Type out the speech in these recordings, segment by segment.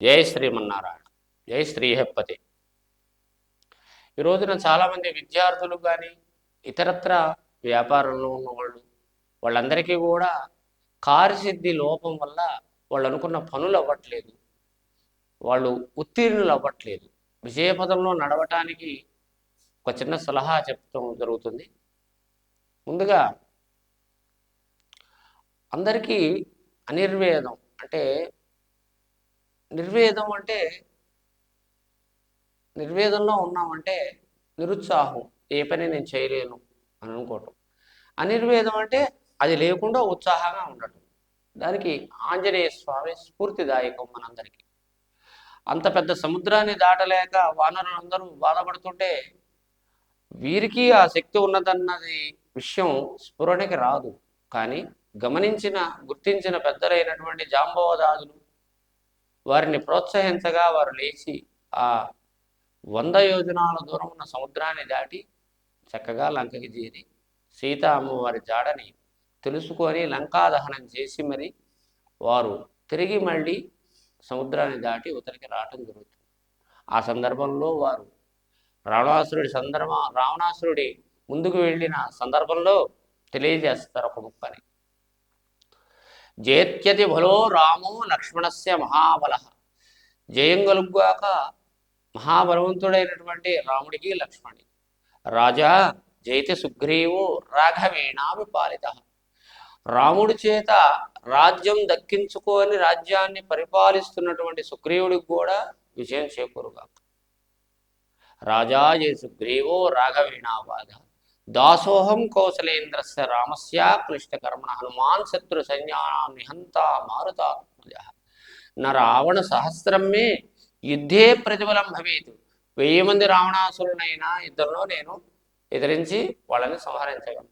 జై శ్రీమన్నారాయణ. జయ శ్రీహప్పతి ఈ రోజున చాలామంది విద్యార్థులు కానీ ఇతరత్ర వ్యాపారంలో ఉన్నవాళ్ళు వాళ్ళందరికీ కూడా కార్యసిద్ధి లోపం వల్ల వాళ్ళు అనుకున్న పనులు అవ్వట్లేదు. వాళ్ళు ఉత్తీర్ణులు అవ్వట్లేదు. విజయపదంలో నడవటానికి ఒక చిన్న సలహా చెప్పడం జరుగుతుంది. ముందుగా అందరికీ అనిర్వేదం అంటే నిర్వేదం అంటే నిర్వేదంలో ఉన్నామంటే నిరుత్సాహం. ఏ పని నేను చేయలేను అని అనుకోవటం. అనిర్వేదం అంటే అది లేకుండా ఉత్సాహంగా ఉండటం. దానికి ఆంజనేయ స్వామి స్ఫూర్తిదాయకం మనందరికీ. అంత పెద్ద సముద్రాన్ని దాటలేక వానరులందరూ బాధపడుతుంటే వీరికి ఆ శక్తి ఉన్నదన్నది విషయం స్ఫురణకి రాదు. కానీ గమనించిన గుర్తించిన పెద్దలైనటువంటి జాంబవదాదులు వారిని ప్రోత్సహించగా వారు లేచి ఆ వంద యోజనాల దూరం ఉన్న సముద్రాన్ని దాటి చక్కగా లంకకి చేరి సీత అమ్మవారి జాడని తెలుసుకొని లంకా దహనం చేసి మరి వారు తిరిగి మళ్ళీ సముద్రాన్ని దాటి ఉతరికి రావటం జరుగుతుంది. ఆ సందర్భంలో వారు రావణాసురుడి సందర్భ రావణాసురుడి ముందుకు వెళ్ళిన సందర్భంలో తెలియజేస్తారు ఒక ముక్కని జేత్యతి బలో రామో లక్ష్మణస్య మహాబల. జయం గలుగుగాక మహాబలవంతుడైనటువంటి రాముడికి లక్ష్మణి రాజా జైతి సుగ్రీవు రాఘవేణామి పాలిత. రాముడి చేత రాజ్యం దక్కించుకొని రాజ్యాన్ని పరిపాలిస్తున్నటువంటి సుగ్రీవుడికి కూడా విజయం చేకూరుగాక. రాజా జయ సుగ్రీవో రాఘవీణాబాధ దాసోహం కౌసలేంద్రస్య రామస్య క్లిష్టకర్మణ హనుమాన్ శత్రు సైన్యానాం నిహంత మారుతాత్మజ న రావణ సహస్రం మే యుద్ధే ప్రతిఫలం భవేతు. వెయ్యి మంది రావణాసురునైనా ఇద్దరిలో నేను ఎదిరించి వాళ్ళని సంహరించగలను.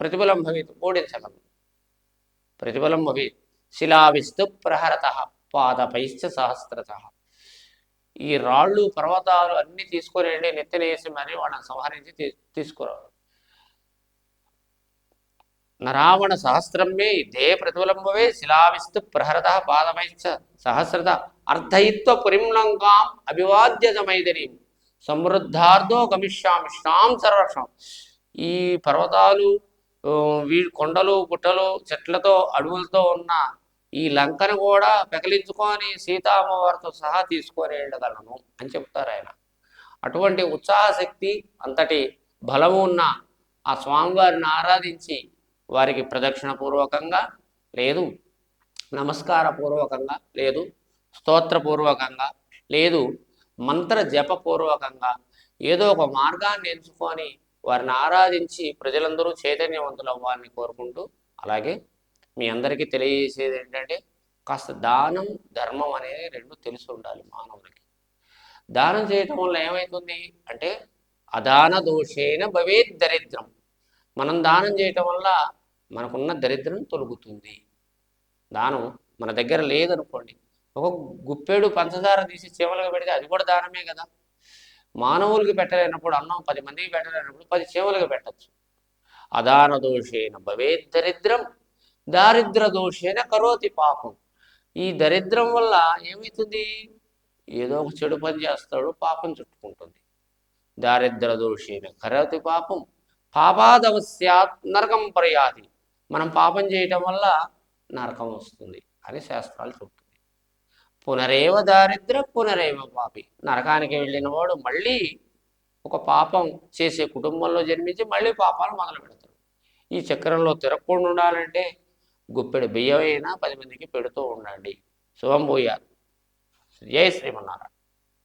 ప్రతిఫలం భవేతు ఓడించగలను. ప్రతిఫలం భవేత్. శిలావిస్తు ప్రహరత పాదపైశ్చ సహస్రత. ఈ రాళ్ళు పర్వతాలు అన్ని తీసుకుని వెళ్ళి నెత్తినేసి మరి వాళ్ళని సంహరించి తీసుకురావాలి నరావణ సహస్రమే దే ప్రతిఫలంబవే శిలావిస్తు ప్రహరత పాదమైశ్చ సహస్రత అర్ధయిత్వ పురింలంకాం అభివాద్యతమైదనీం సమృద్ధార్థో గమిష్యామి శ్రాం సర్వక్షం. ఈ పర్వతాలు వీ కొండలు గుట్టలు చెట్లతో అడవులతో ఉన్న ఈ లంకను కూడా పెకలించుకొని సీతామ్మవారితో సహా తీసుకొని వెళ్ళగలను అని చెప్తారు ఆయన. అటువంటి ఉత్సాహశక్తి అంతటి బలము ఉన్న ఆ స్వామివారిని ఆరాధించి వారికి ప్రదక్షిణ పూర్వకంగా లేదు. నమస్కార పూర్వకంగా లేదు. స్తోత్రపూర్వకంగా లేదు. మంత్ర జపపూర్వకంగా ఏదో ఒక మార్గాన్ని ఎంచుకొని వారిని ఆరాధించి ప్రజలందరూ చైతన్యవంతులు అవ్వాలని కోరుకుంటూ అలాగే మీ అందరికీ తెలియజేసేది ఏంటంటే కాస్త దానం ధర్మం అనేది రెండు తెలిసి ఉండాలి మానవులకి. దానం చేయటం వల్ల ఏమవుతుంది అంటే అదాన దోషేన భవేద్ దరిద్రం. మనం దానం చేయటం వల్ల మనకున్న దరిద్రం తొలుగుతుంది. దానం మన దగ్గర లేదనుకోండి. ఒక గుప్పెడు పంచదార తీసి చీమలకు పెడితే అది కూడా దానమే కదా. మానవులకి పెట్టలేనప్పుడు అన్నం పది మందికి పెట్టలేనప్పుడు పది చీమలకు పెట్టచ్చు. అదాన దోషేన భవే దరిద్రం దారిద్ర దోషేన కరోతి పాపం. ఈ దరిద్రం వల్ల ఏమవుతుంది ఏదో ఒక చెడు పని చేస్తాడు పాపం చుట్టుకుంటుంది. దారిద్ర దోషేన కరోతి పాపం. పాపాదవస్యాత్ నరకం ప్రయాది. మనం పాపం చేయటం వల్ల నరకం వస్తుంది అని శాస్త్రాలు చెప్తుంది పునరేవ దారిద్ర పునరేవ పాపి. నరకానికి వెళ్ళిన వాడు మళ్ళీ ఒక పాపం చేసే కుటుంబంలో జన్మించి మళ్ళీ పాపాలు మొదలు పెడతాడు. ఈ చక్రంలో తిరగకుండా ఉండాలంటే గుప్పెడు బియ్యమైనా పది మందికి పెడుతూ ఉండండి. శుభం పోయారు జై శ్రీమన్నారాయణ.